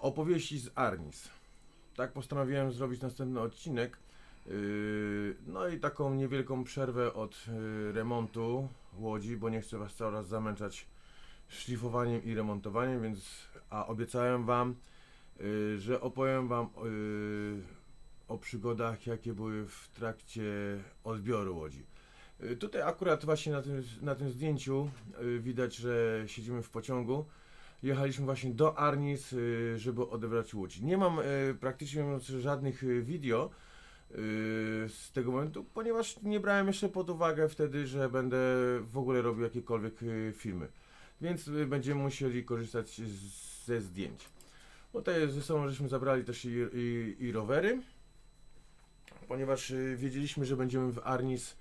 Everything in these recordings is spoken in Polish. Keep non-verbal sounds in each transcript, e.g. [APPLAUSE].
Opowieści z Arnis. Tak postanowiłem zrobić następny odcinek. Yy, No i taką niewielką przerwę od yy, remontu łodzi, bo nie chcę Was cały raz zamęczać szlifowaniem i remontowaniem, więc a obiecałem Wam, yy, że opowiem Wam o przygodach, jakie były w trakcie odbioru łodzi. Tutaj akurat właśnie na tym, na tym zdjęciu widać, że siedzimy w pociągu. Jechaliśmy właśnie do Arnis, yy, żeby odebrać łódź. Nie mam yy, praktycznie żadnych video yy, z tego momentu, ponieważ nie brałem jeszcze pod uwagę wtedy, że będę w ogóle robił jakiekolwiek filmy. Więc będziemy musieli korzystać ze zdjęć. Tutaj ze sobą żeśmy zabrali też i, i, i rowery, ponieważ wiedzieliśmy, że będziemy w Arnis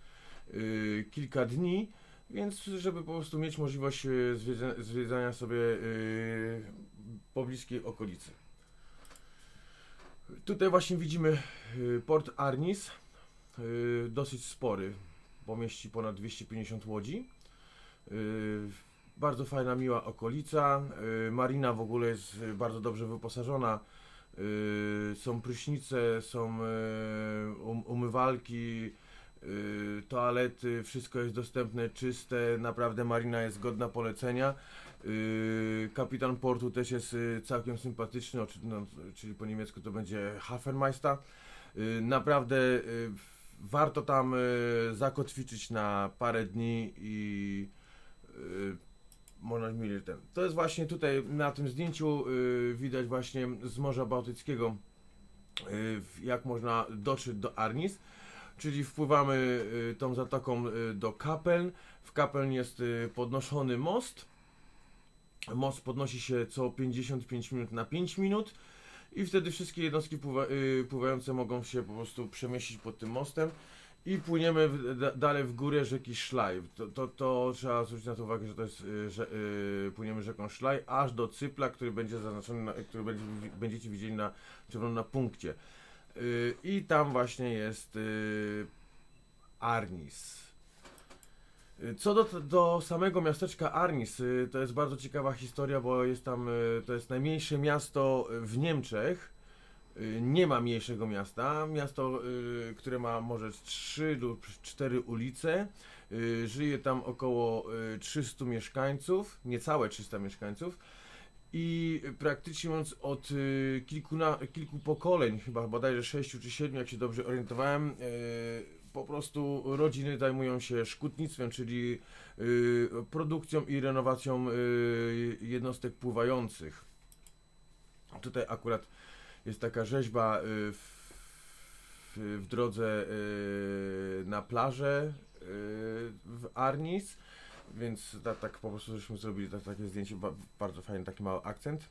kilka dni, więc żeby po prostu mieć możliwość zwiedza, zwiedzania sobie yy, pobliskiej okolicy. Tutaj właśnie widzimy yy, port Arnis, dosyć spory, pomieści ponad 250 łodzi. Bardzo fajna, miła okolica. Marina w ogóle jest bardzo dobrze wyposażona. Są prysznice, są um, umywalki, toalety, wszystko jest dostępne, czyste. Naprawdę Marina jest godna polecenia. Yy, Kapitan portu też jest yy, całkiem sympatyczny, no, czyli po niemiecku to będzie Hafenmeister. Naprawdę warto tam zakotwiczyć na parę dni i można mieć ten. To jest właśnie tutaj na tym zdjęciu widać właśnie z Morza Bałtyckiego jak można dotrzeć do Arnis. Czyli wpływamy yy, tą zatoką yy, do Kapeln. W Kapeln jest yy, podnoszony most. Most podnosi się co 55 minut na 5 minut i wtedy wszystkie jednostki pływa, pływające mogą się po prostu przemieścić pod tym mostem i płyniemy w, da, dalej w górę rzeki Szlaj. To, to, to trzeba zwrócić na to uwagę, że to jest, że, yy, płyniemy rzeką Szlaj aż do Cypla, który będzie zaznaczony, na, który będzie, będziecie widzieli na na punkcie. Yy, I tam właśnie jest yy, Arnis. Y, Co do, do samego miasteczka Arnis, y, to jest bardzo ciekawa historia, bo jest tam, y, to jest najmniejsze miasto w Niemczech. Y, Nie ma mniejszego miasta. Miasto, y, które ma może 3 lub 4 ulice. Y, Żyje tam około y, 300 mieszkańców, niecałe 300 mieszkańców. I praktycznie mówiąc od y, kilkuna, kilku pokoleń, chyba bodajże 6 czy 7, jak się dobrze orientowałem, y, po prostu rodziny zajmują się szkutnictwem, czyli y, produkcją i renowacją y, jednostek pływających. Tutaj akurat jest taka rzeźba w, w, drodze na plażę w Arnis, więc tak, tak po prostu żeśmy zrobili tak, takie zdjęcie, ba, bardzo fajny taki mały akcent.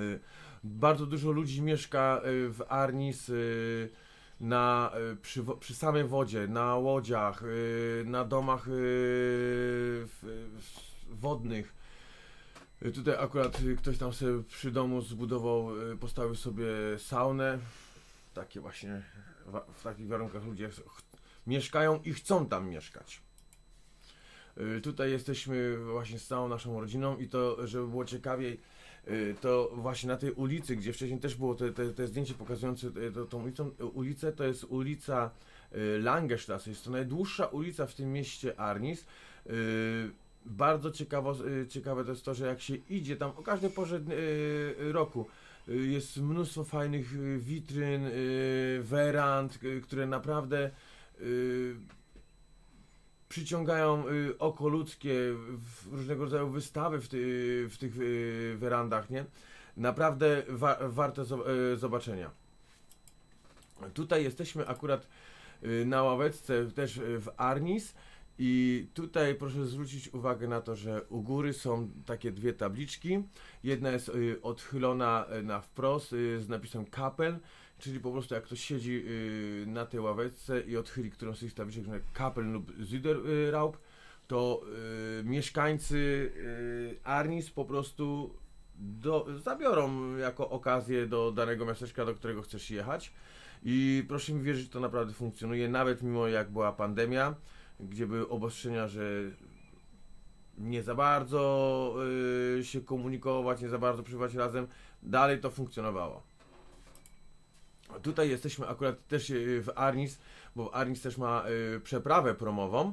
Y, Bardzo dużo ludzi mieszka y, w Arnis y, na, przy, przy samej wodzie, na łodziach, na domach wodnych. Tutaj akurat ktoś tam sobie przy domu zbudował, postawił sobie saunę. Takie właśnie, w takich warunkach ludzie mieszkają i chcą tam mieszkać. Y, Tutaj jesteśmy właśnie z całą naszą rodziną i to, żeby było ciekawiej, y, to właśnie na tej ulicy, gdzie wcześniej też było te, te, te zdjęcie pokazujące y, to, tą ulicą, ulicę, to jest ulica Langestrasse, jest to najdłuższa ulica w tym mieście Arnis. Bardzo ciekawo, ciekawe to jest to, że jak się idzie tam o każdej porze roku, jest mnóstwo fajnych witryn, werand, które naprawdę przyciągają y, oko ludzkie, w różnego rodzaju wystawy w, ty, w tych y, werandach, nie? Naprawdę wa warte zo- y, zobaczenia. Tutaj jesteśmy akurat y, na ławeczce też y, w Arnis i tutaj proszę zwrócić uwagę na to, że u góry są takie dwie tabliczki. Jedna jest y, odchylona y, na wprost y, z napisem Kapel, czyli po prostu jak ktoś siedzi y, na tej ławeczce i odchyli którąś z tych na Kapel lub Süderraub, to y, mieszkańcy y, Arnis po prostu do, zabiorą jako okazję do danego miasteczka, do którego chcesz jechać. I proszę mi wierzyć, to naprawdę funkcjonuje, nawet mimo jak była pandemia, gdzie były obostrzenia, że nie za bardzo y, się komunikować, nie za bardzo przebywać razem. Dalej to funkcjonowało. Tutaj jesteśmy akurat też y, w Arnis, bo Arnis też ma y, przeprawę promową.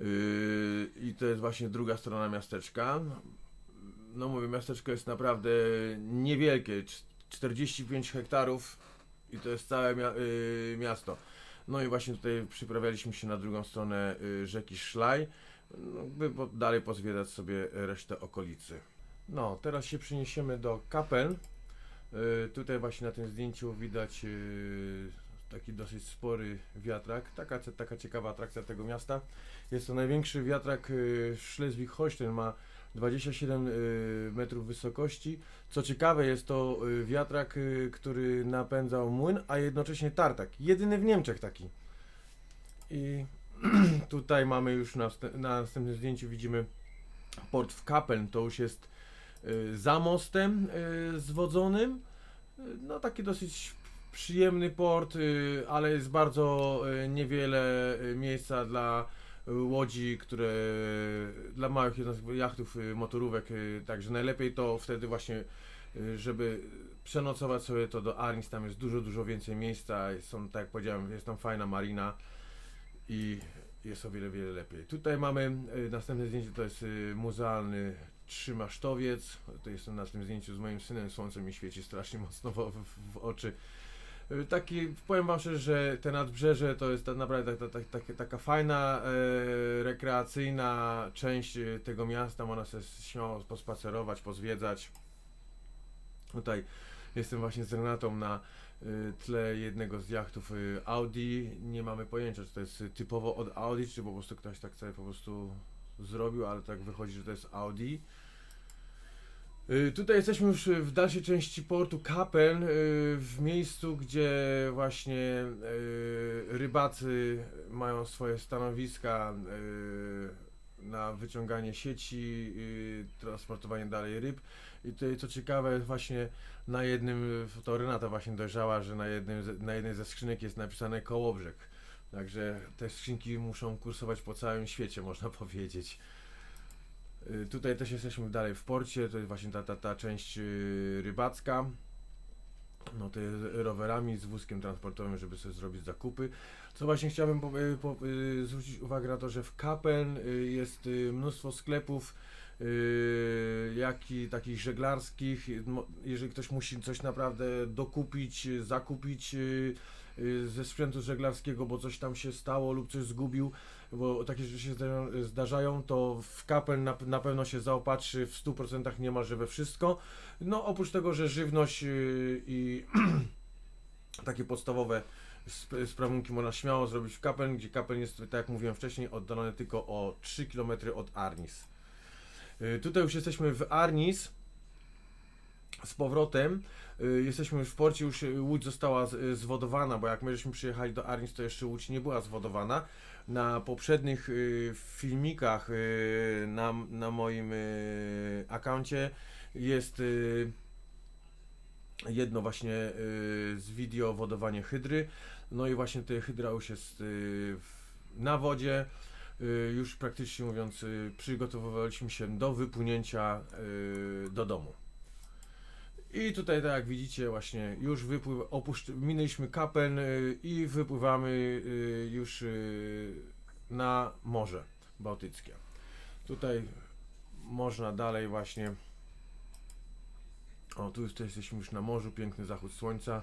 y, I to jest właśnie druga strona miasteczka. No mówię, miasteczko jest naprawdę niewielkie, cz- 45 hektarów i to jest całe mia- miasto. No i właśnie tutaj przyprawialiśmy się na drugą stronę rzeki Szlaj, no, by dalej pozwiedzać sobie resztę okolicy. No, teraz się przeniesiemy do Kapel. Y, tutaj właśnie na tym zdjęciu widać y, taki dosyć spory wiatrak. Taka, taka ciekawa atrakcja tego miasta. Jest to największy wiatrak y, Schleswig-Holstein, ma 27 y, metrów wysokości. Co ciekawe, jest to wiatrak, który napędzał młyn, a jednocześnie tartak. Jedyny w Niemczech taki. I [CLEARS THROAT] tutaj mamy już na, na następnym zdjęciu widzimy port w Kapeln. To już jest za mostem y, zwodzonym. Y, No taki dosyć przyjemny port, y, ale jest bardzo y, niewiele y, miejsca dla y, łodzi, które dla małych jachtów, y, motorówek, y, także najlepiej to wtedy właśnie, y, żeby przenocować sobie to do Arnis, tam jest dużo, dużo więcej miejsca, są, tak jak powiedziałem, jest tam fajna marina i jest o wiele, wiele lepiej. Tutaj mamy y, następne zdjęcie, to jest y, muzealny trzymasztowiec, to jestem na tym zdjęciu z moim synem, słońce mi świeci strasznie mocno w, w, w oczy. Y, Taki, powiem wam szczerze, że te nadbrzeże to jest naprawdę ta, ta, ta, taka fajna, e, rekreacyjna część e, tego miasta. Można sobie śmiało pospacerować, pozwiedzać. Tutaj jestem właśnie z Renatą na y, tle jednego z jachtów Audi. Nie mamy pojęcia, czy to jest typowo od Audi, czy po prostu ktoś tak sobie po prostu zrobił, ale tak wychodzi, że to jest Audi. Y, Tutaj jesteśmy już w dalszej części portu Kapeln, y, w miejscu, gdzie właśnie y, rybacy mają swoje stanowiska na wyciąganie sieci, transportowanie dalej ryb. I tutaj co ciekawe, właśnie na jednym, to Renata właśnie dojrzała, że na, jednym, na jednej ze skrzynek jest napisane Kołobrzeg. Także te skrzynki muszą kursować po całym świecie, [LAUGHS] można powiedzieć. Y, Tutaj też jesteśmy dalej w porcie, to jest właśnie ta, ta, ta część y, rybacka. No to jest rowerami z wózkiem transportowym, żeby sobie zrobić zakupy. Co właśnie chciałbym po, y, po, zwrócić uwagę na to, że w Kapeln y, jest mnóstwo sklepów, jak i takich żeglarskich. Jeżeli ktoś musi coś naprawdę dokupić, zakupić ze sprzętu żeglarskiego, bo coś tam się stało lub coś zgubił, bo takie rzeczy się zdarzają, to w Kapel na, na pewno się zaopatrzy w 100% niemalże we wszystko. No oprócz tego, że żywność yy, i [CLEARS THROAT] takie podstawowe sp sprawunki można śmiało zrobić w Kapel, gdzie Kapel jest, tak jak mówiłem wcześniej, oddalony tylko o 3 km od Arnis. Yy, tutaj już jesteśmy w Arnis z powrotem. Y, Jesteśmy już w porcie, już y, łódź została y, zwodowana, bo jak my żeśmy przyjechali do Arnis, to jeszcze łódź nie była zwodowana. Na poprzednich filmikach na, na moim akancie jest jedno właśnie z wideo wodowanie hydry. No i właśnie ta hydra już jest na wodzie. Już praktycznie mówiąc, przygotowywaliśmy się do wypłynięcia do domu. I tutaj, tak jak widzicie, właśnie już wypływ, opuszcz, minęliśmy Kapeln y, i wypływamy y, już y, na Morze Bałtyckie. Tutaj można dalej właśnie. O, tu jesteśmy już na morzu, piękny zachód słońca.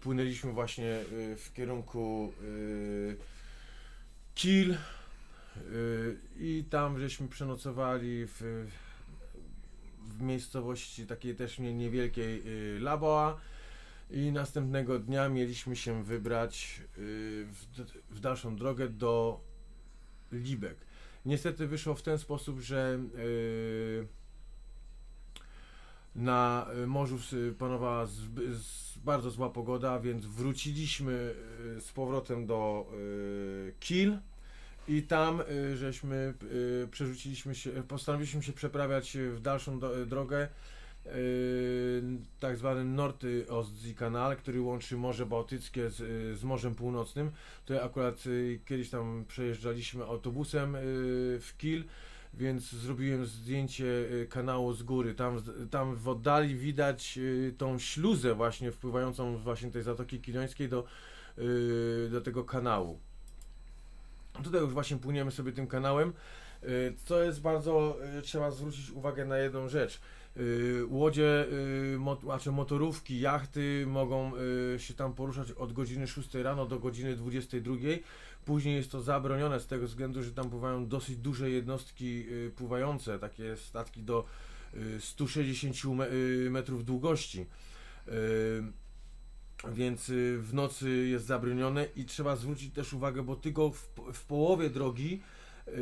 Płynęliśmy właśnie w kierunku Kiel i tam żeśmy przenocowali w, w miejscowości takiej też nie, niewielkiej y, Laboa i następnego dnia mieliśmy się wybrać y, w, w dalszą drogę do Libek. Niestety wyszło w ten sposób, że y, na morzu panowała bardzo zła pogoda, więc wróciliśmy z powrotem do Kiel i tam y, żeśmy y, przerzuciliśmy się, postanowiliśmy się przeprawiać y, w dalszą do, drogę y, tak zwany Norty Ostsee Kanal, który łączy Morze Bałtyckie z, y, z Morzem Północnym. To akurat y, kiedyś tam przejeżdżaliśmy autobusem y, w Kiel więc zrobiłem zdjęcie y, kanału z góry. Tam, tam w oddali widać y, tą śluzę właśnie wpływającą właśnie tej Zatoki Kilońskiej do, y, do tego kanału. Tutaj już właśnie płyniemy sobie tym kanałem. Y, Co jest bardzo, y, trzeba zwrócić uwagę na jedną rzecz. Y, Łodzie, mot, znaczy motorówki, jachty mogą się tam poruszać od godziny 6 rano do godziny 22. Później jest to zabronione z tego względu, że tam pływają dosyć duże jednostki pływające, takie statki do y, 160 me, y, metrów długości. Więc y, w nocy jest zabronione i trzeba zwrócić też uwagę, bo tylko w, w połowie drogi, yy,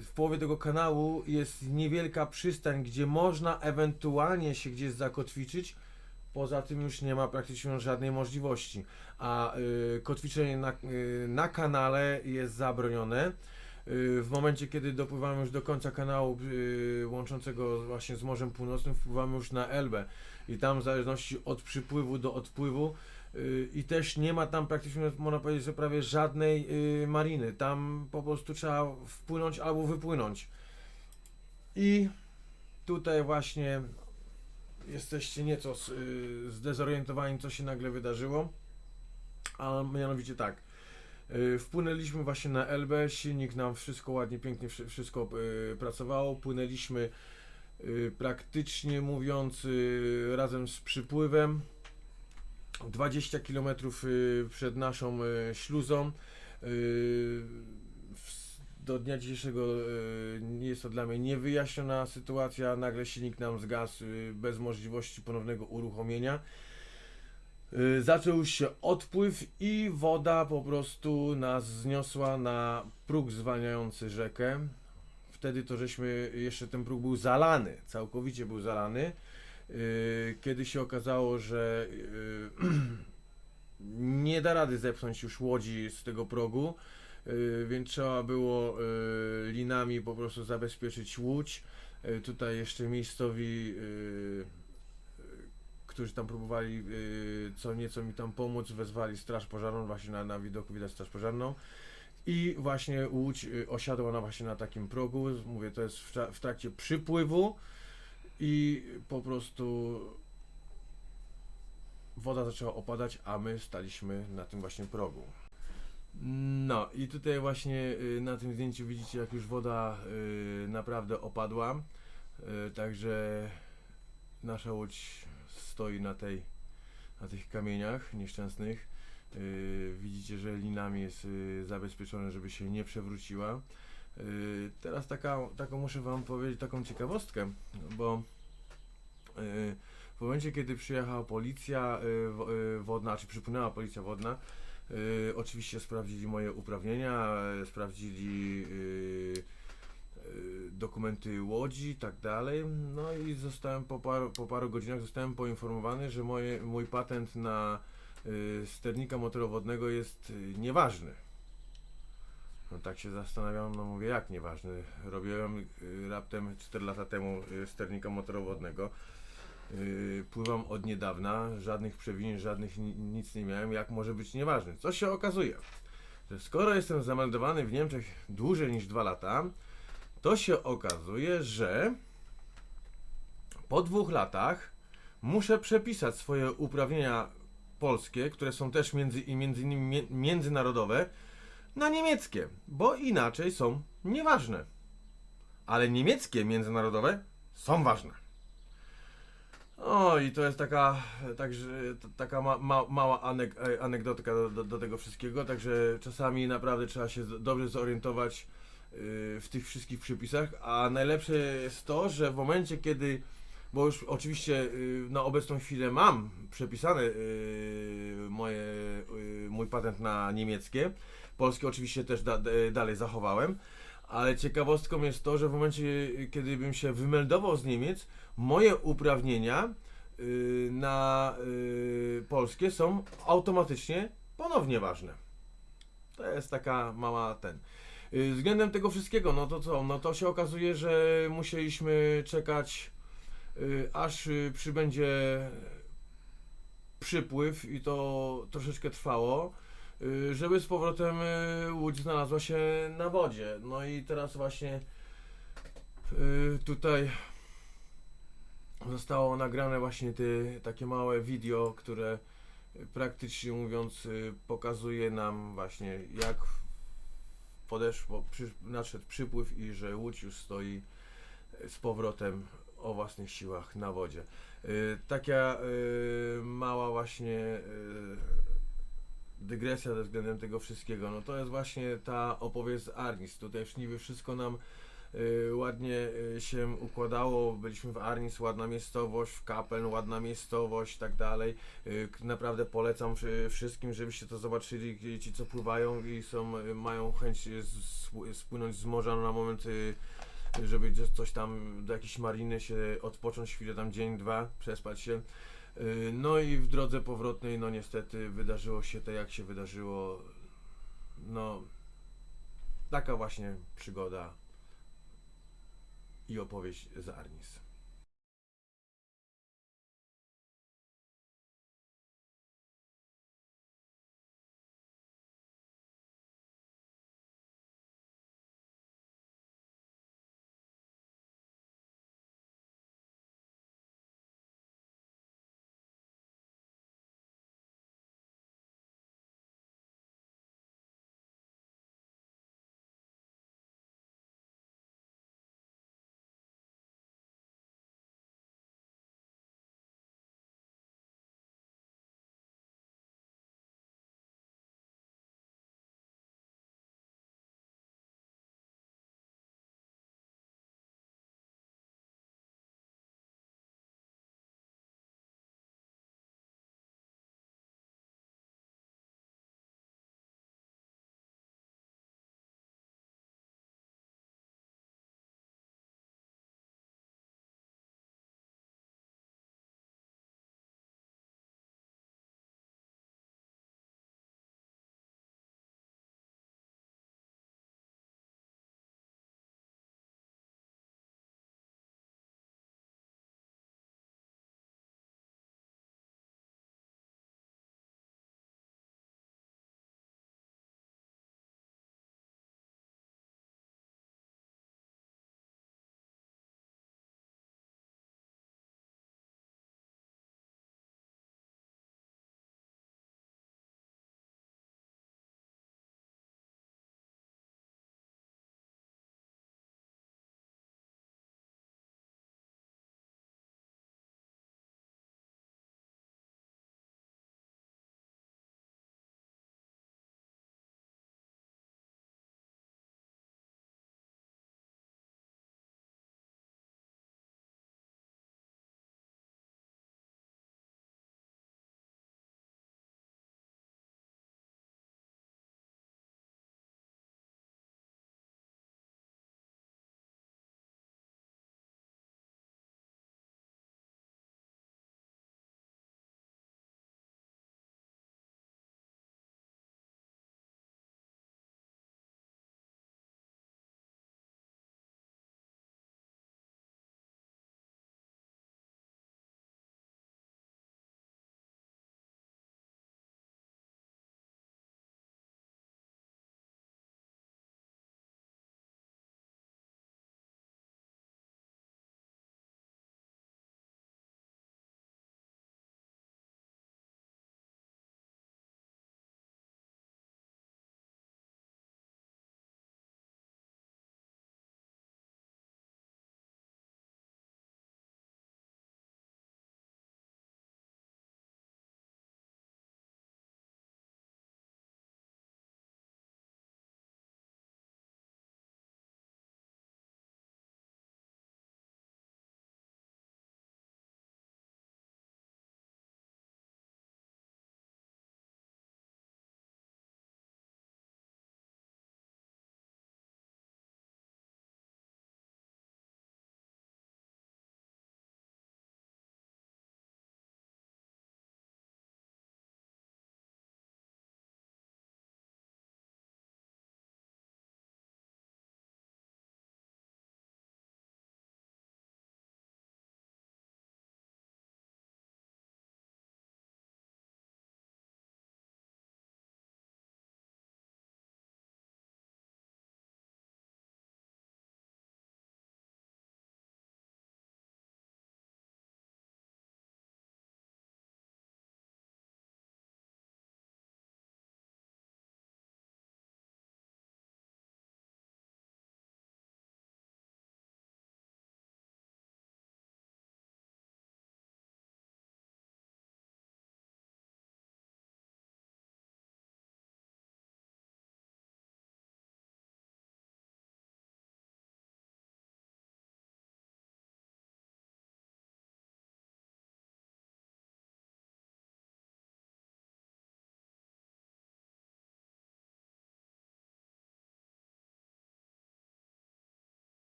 w połowie tego kanału jest niewielka przystań, gdzie można ewentualnie się gdzieś zakotwiczyć. Poza tym już nie ma praktycznie żadnej możliwości. A y, kotwiczenie na, y, na kanale jest zabronione. Y, W momencie, kiedy dopływamy już do końca kanału y, łączącego właśnie z Morzem Północnym, wpływamy już na Elbę. I tam w zależności od przypływu do odpływu y, i też nie ma tam praktycznie, można powiedzieć, że prawie żadnej y, mariny. Tam po prostu trzeba wpłynąć albo wypłynąć. I tutaj właśnie jesteście nieco y, zdezorientowani, co się nagle wydarzyło. A mianowicie tak. Wpłynęliśmy właśnie na Elbę, silnik nam wszystko ładnie, pięknie wszy- wszystko pracowało. Płynęliśmy praktycznie mówiąc y, razem z przypływem 20 km y, przed naszą y, śluzą. Y, Do dnia dzisiejszego y, jest to dla mnie niewyjaśniona sytuacja. Nagle silnik nam zgasł y, bez możliwości ponownego uruchomienia. Y, Zaczął się odpływ i woda po prostu nas zniosła na próg zwalniający rzekę. Wtedy to żeśmy, jeszcze ten próg był zalany, całkowicie był zalany. Yy, Kiedy się okazało, że yy, [CLEARS THROAT] nie da rady zepchnąć już łodzi z tego progu, yy, więc trzeba było linami po prostu zabezpieczyć łódź. Tutaj jeszcze miejscowi, którzy tam próbowali co nieco mi tam pomóc, wezwali straż pożarną, właśnie na, na widoku widać straż pożarną. I właśnie łódź y, osiadła na właśnie na takim progu. Mówię, to jest w, tra- w trakcie przypływu i po prostu woda zaczęła opadać, a my staliśmy na tym właśnie progu. No i tutaj właśnie y, na tym zdjęciu widzicie jak już woda y, naprawdę opadła. Także nasza łódź stoi na tej na tych kamieniach nieszczęsnych. Y, Widzicie, że linami jest y, zabezpieczone, żeby się nie przewróciła. Y, Teraz taka, taką muszę Wam powiedzieć taką ciekawostkę, bo w momencie, kiedy przyjechała policja wo- wodna, czy przypłynęła policja wodna, oczywiście sprawdzili moje uprawnienia, sprawdzili dokumenty łodzi i tak dalej. No i zostałem po paru, po paru godzinach zostałem poinformowany, że moje, mój patent na sternika motorowodnego jest y, nieważny. No tak się zastanawiam, no mówię, jak nieważny. Robiłem y, raptem 4 lata temu y, sternika motorowodnego. Y, pływam od niedawna, żadnych przewinień, żadnych ni- nic nie miałem. Jak może być nieważny? Co się okazuje? Że skoro jestem zameldowany w Niemczech dłużej niż 2 lata, to się okazuje, że po dwóch latach muszę przepisać swoje uprawnienia polskie, które są też między, między innymi międzynarodowe, na niemieckie, bo inaczej są nieważne. Ale niemieckie międzynarodowe są ważne. O, i to jest taka, także, taka ma, ma, mała anek, e, anegdotka do, do, do tego wszystkiego, także czasami naprawdę trzeba się dobrze zorientować yy, w tych wszystkich przepisach, a najlepsze jest to, że w momencie, kiedy bo już oczywiście y, na obecną chwilę mam przepisane y, moje, y, mój patent na niemieckie. Polskie oczywiście też da, da, dalej zachowałem. Ale ciekawostką jest to, że w momencie, kiedy bym się wymeldował z Niemiec, moje uprawnienia na polskie są automatycznie ponownie ważne. To jest taka mała ten. Względem tego wszystkiego, no to co? No to się okazuje, że musieliśmy czekać aż y, przybędzie przypływ i to troszeczkę trwało, y, żeby z powrotem y, łódź znalazła się na wodzie. No i teraz właśnie Y, tutaj zostało nagrane właśnie te takie małe video, które y, praktycznie mówiąc y, pokazuje nam właśnie jak podeszło, przy, nadszedł przypływ i że Łódź już stoi y, z powrotem o własnych siłach na wodzie. Y, taka y, mała właśnie y, dygresja ze względem tego wszystkiego, no to jest właśnie ta opowieść z Arnis. Tutaj w niby wszystko nam ładnie się układało. Byliśmy w Arnis, ładna miejscowość, w Kapeln, ładna miejscowość tak dalej. Naprawdę polecam wszy- wszystkim, żebyście to zobaczyli, ci co pływają i są, mają chęć spłynąć z morza na moment, żeby coś tam do jakiejś mariny się odpocząć chwilę, tam dzień, dwa, przespać się. Y, No i w drodze powrotnej, no niestety wydarzyło się to jak się wydarzyło. No, taka właśnie przygoda i opowieść z Arnis.